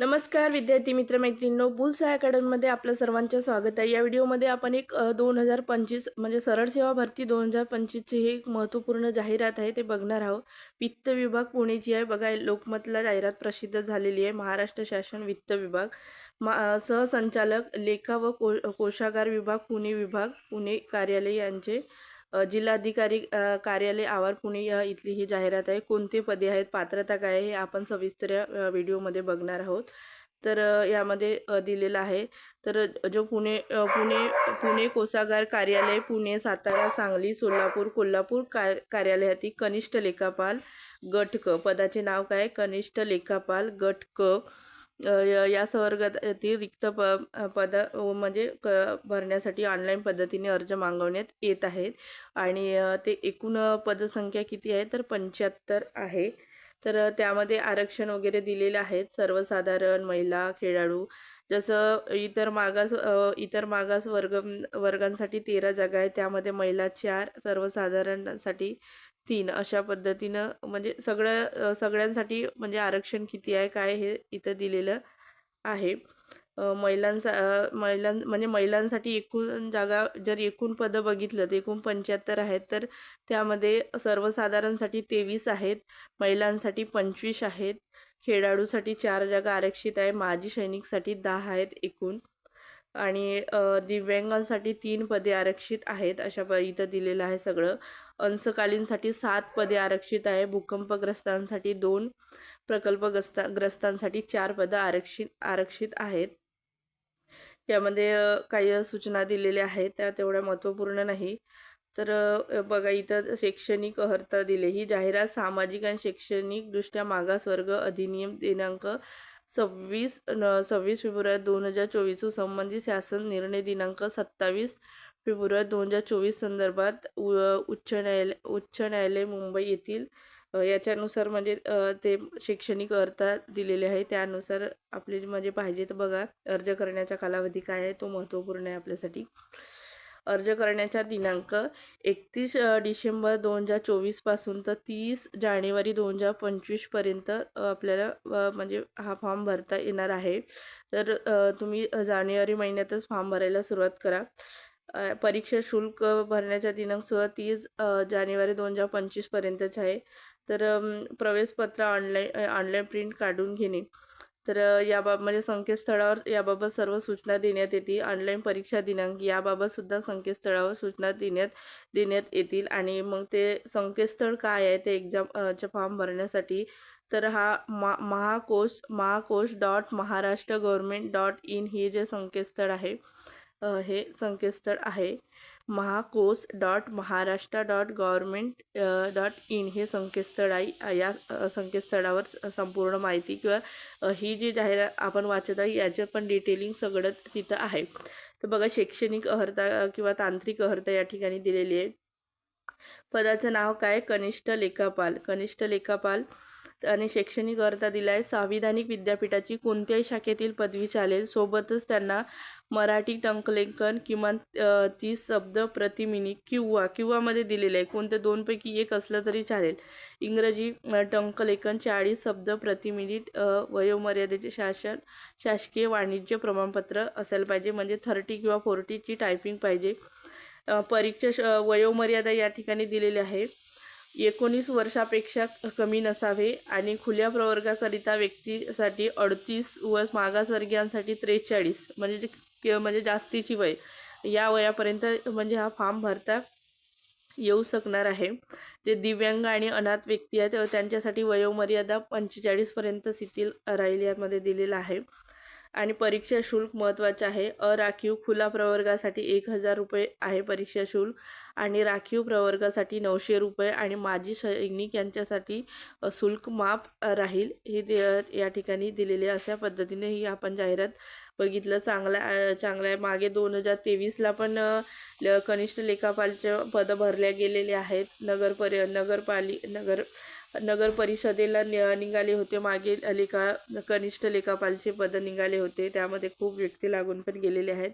नमस्कार विद्यार्थी मित्र मैत्रिणींनो बुलसाय अकॅडमीमध्ये आपलं सर्वांचं स्वागत आहे. या व्हिडिओमध्ये आपण एक दोन हजार पंचवीस म्हणजे सरळ सेवा भरती दोन हजार पंचवीसची ही एक महत्त्वपूर्ण जाहिरात आहे ते बघणार आहोत. वित्त विभाग पुणेची आहे बघा लोकमतला जाहिरात प्रसिद्ध झालेली आहे. महाराष्ट्र शासन वित्त विभाग. मा सहसंचालक लेखा व को कोशागार विभाग पुणे विभाग पुणे कार्यालय यांचे जिल्हाधिकारी कार्यालय आवार पुणे या इथली ही जाहिरात आहे. कोणते पदे आहेत? पात्रता काय हे आपण सविस्तर या व्हिडिओमध्ये बघणार आहोत. तर यामध्ये दिलेला दिलेलं आहे. तर जो पुणे पुणे पुणे कोसागार कार्यालय पुणे सातारा सांगली सोलापूर कोल्हापूर कार कार्यालयातील कनिष्ठ लेखापाल गट क पदाचे नाव काय? कनिष्ठ लेखापाल गट क या संवर्गातील रिक्त प पद म्हणजे क भरण्यासाठी ऑनलाईन पद्धतीने अर्ज मागवण्यात येत आहेत. आणि ते एकूण पदसंख्या किती आहे? तर पंच्याहत्तर आहे. तर त्यामध्ये आरक्षण वगैरे दिलेले आहेत सर्वसाधारण महिला खेळाडू जसं इतर मागास इतर मागास वर्ग वर्गांसाठी तेरा जागा आहे त्यामध्ये महिला चार सर्वसाधारणसाठी तीन अशा पद्धतीनं म्हणजे सगळं सगळ्यांसाठी म्हणजे आरक्षण किती आहे काय हे इथं दिलेलं आहे. महिलांचा महिलांसा महिलां म्हणजे महिलांसाठी एकूण जागा जर एकूण पदं बघितलं तर एकूण पंच्याहत्तर आहेत तर त्यामध्ये सर्वसाधारणसाठी तेवीस आहेत महिलांसाठी पंचवीस आहेत खेळाडूसाठी चार जागा आरक्षित आहे माजी सैनिकसाठी दहा आहेत एकूण. आणि दिव्यांगांसाठी तीन पदे आरक्षित आहेत अशा प इथं दिलेलं आहे सगळं. अंशकालीनसाठी सात पदे आरक्षित आहे. भूकंपग्रस्तांसाठी दोन प्रकल्पग्रस्ता ग्रस्तांसाठी चार पदं आरक्षित आरक्षित आहेत. यामध्ये काही सूचना दिलेल्या आहेत त्या तेवढ्या महत्त्वपूर्ण नाही. तर बघा इथं शैक्षणिक अर्हता दिले. ही जाहिरात सामाजिक आणि शैक्षणिकदृष्ट्या मागासवर्ग अधिनियम दिनांक सव्वीस न सव्वीस फेब्रुवारी दोन हजार चोवीस संबंधित शासन निर्णय दिनांक सत्तावीस फेब्रुवारी दोन हजार चोवीस संदर्भात उ उच्च न्यायालय उच्च न्यायालय मुंबई येथील याच्यानुसार म्हणजे ते शैक्षणिक अर्हता दिलेले आहे. त्यानुसार आपले म्हणजे पाहिजे तर बघा. अर्ज करण्याचा कालावधी काय आहे तो महत्त्वपूर्ण आहे आपल्यासाठी. अर्ज करण्याचा दिनांक एकतीस डिसेंबर दोन हजार चोवीसपासून तर तीस जानेवारी दोन हजार पंचवीसपर्यंत आपल्याला म्हणजे हा फॉर्म भरता येणार आहे. तर तुम्ही जानेवारी महिन्यातच फॉर्म भरायला सुरुवात करा. परीक्षा शुल्क भरण्याचा दिनांक सुद्धा तीस जानेवारी दोन हजार पंचवीसपर्यंतच आहे. तर प्रवेशपत्र ऑनलाईन ऑनलाईन प्रिंट काढून घेणे. तर याबाब म्हणजे संकेतस्थळावर याबाबत सर्व सूचना देण्यात येतील ऑनलाईन परीक्षा दिनांक याबाबतसुद्धा संकेतस्थळावर सूचना देण्यात देण्यात येतील. आणि मग ते संकेतस्थळ काय आहे ते एक्झाम चे फॉर्म भरण्यासाठी. तर हा मा Mahakosh Mahakosh dot Maharashtra government dot in हे जे संकेतस्थळ आहे हे संकेतस्थळ आहे. Mahakosh dot Maharashtra dot government dot in हे संकेतस्थळ आहे. या संकेतस्थळावर संपूर्ण माहिती किंवा ही जी जाहिरात आपण वाचत आहे याचं पण डिटेलिंग सगळं तिथं आहे. तर बघा शैक्षणिक अर्हता किंवा तांत्रिक अर्हता या ठिकाणी दिलेली आहे. पदाचं नाव काय? कनिष्ठ लेखापाल. कनिष्ठ लेखापाल आणि शैक्षणिक अर्थ दिला आहे संविधानिक विद्यापीठाची कोणत्याही शाखेतील पदवी चालेल. सोबतच त्यांना मराठी टंकलेखन किमान तीस शब्द प्रति मिनिट किंवा किंवामध्ये दिलेलं आहे. कोणत्या दोनपैकी एक असलं तरी चालेल. इंग्रजी टंकलेखन चाळीस शब्द प्रति मिनिट वयोमर्यादेचे शासन शासकीय वाणिज्य प्रमाणपत्र असायला पाहिजे. म्हणजे थर्टी किंवा फोर्टीची टायपिंग पाहिजे. परीक्षा श- वयोमर्यादा या ठिकाणी दिलेली आहे एकोणीस वर्षापेक्षा कमी नसावे आणि खुल्या प्रवर्गाकरिता व्यक्तीसाठी अडतीस व मागासवर्गीयांसाठी त्रेचाळीस म्हणजे जे के- म्हणजे जास्तीची वय. या वयापर्यंत म्हणजे हा फॉर्म भरता येऊ शकणार आहे. जे दिव्यांग आणि अनाथ व्यक्ती आहेत त्यांच्यासाठी वयोमर्यादा पंचेचाळीसपर्यंत शिथिल राहील यामध्ये दिलेलं आहे. आणि परीक्षा शुल्क महत्त्वाचे आहे. अराखीव खुला प्रवर्गासाठी एक हजार रुपये आहे परीक्षा शुल्क आणि राखीव प्रवर्गासाठी नऊशे रुपये आणि माजी सैनिक यांच्यासाठी शुल्क माफ राहील हे दे- या ठिकाणी दिलेले अशा पद्धतीने ही आपण जाहिरात बघितलं. चांगला चांगला आहे. मागे दोन हजार तेवीसला पण ल- कनिष्ठ लेखापालचे पदं भरल्या गेलेले आहेत. नगर परि नगरपाली नगर नगर परिषदेला नि- निघाले होते. मागे लेखा कनिष्ठ लेखापालचे पद निघाले होते. त्यामध्ये खूप व्यक्ती लागून पण गेलेले आहेत.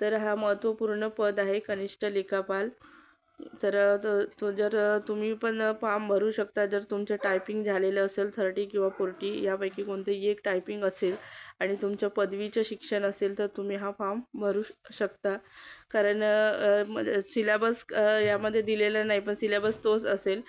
तर हा महत्त्वपूर्ण पद आहे कनिष्ठ लेखापाल. तर तो तो जर तुम्ही पण फॉर्म भरू शकता. जर तुमचं टायपिंग झालेलं असेल थर्टी किंवा फोर्टी यापैकी कोणतेही एक टायपिंग असेल आणि तुमचं पदवीचं शिक्षण असेल तर तुम्ही हा फॉर्म भरू शकता. कारण सिलेबस यामध्ये दिलेला नाही पण सिलेबस तोच असेल.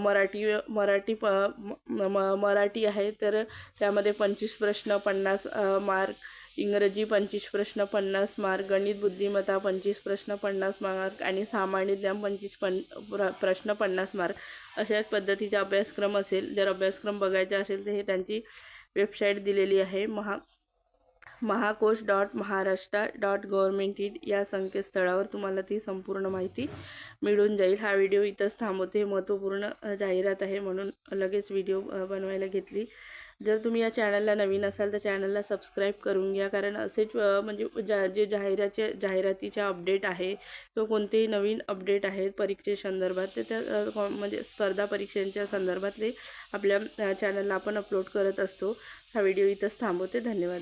मराठी मराठी प म- म- मराठी आहे तर त्यामध्ये पंचवीस प्रश्न पन्नास मार्क इंग्रजी पंचवीस प्रश्न पन्नास मार्क गणित बुद्धिमत्ता पंचवीस प्रश्न पन्नास मार्क आणि सामान्य ज्ञान पंचवीस पन प्र प्रश्न पन्नास मार्क अशाच पद्धतीचा अभ्यासक्रम असेल. जर अभ्यासक्रम बघायचा असेल तर हे त्यांची वेबसाईट दिलेली आहे. Maha Mahakosh dot Maharashtra dot government in या संकेतस्थळावर तुम्हाला ती संपूर्ण माहिती मिळून जाईल. हा व्हिडिओ इथंच थांबवते. महत्त्वपूर्ण जाहिरात आहे म्हणून लगेच व्हिडिओ बनवायला घेतली. जर तुम्ही या चॅनलला नवीन असाल तर चॅनलला सबस्क्राईब करून घ्या. कारण असेच म्हणजे ज्या जे जाहिराचे जाहिरातीच्या अपडेट आहे किंवा कोणतेही नवीन अपडेट आहेत परीक्षेसंदर्भात ते त्या कॉ- म्हणजे स्पर्धा परीक्षांच्या संदर्भातले आपल्या चॅनलला आपण अपलोड करत असतो. हा व्हिडिओ इथंच थांबवते. धन्यवाद.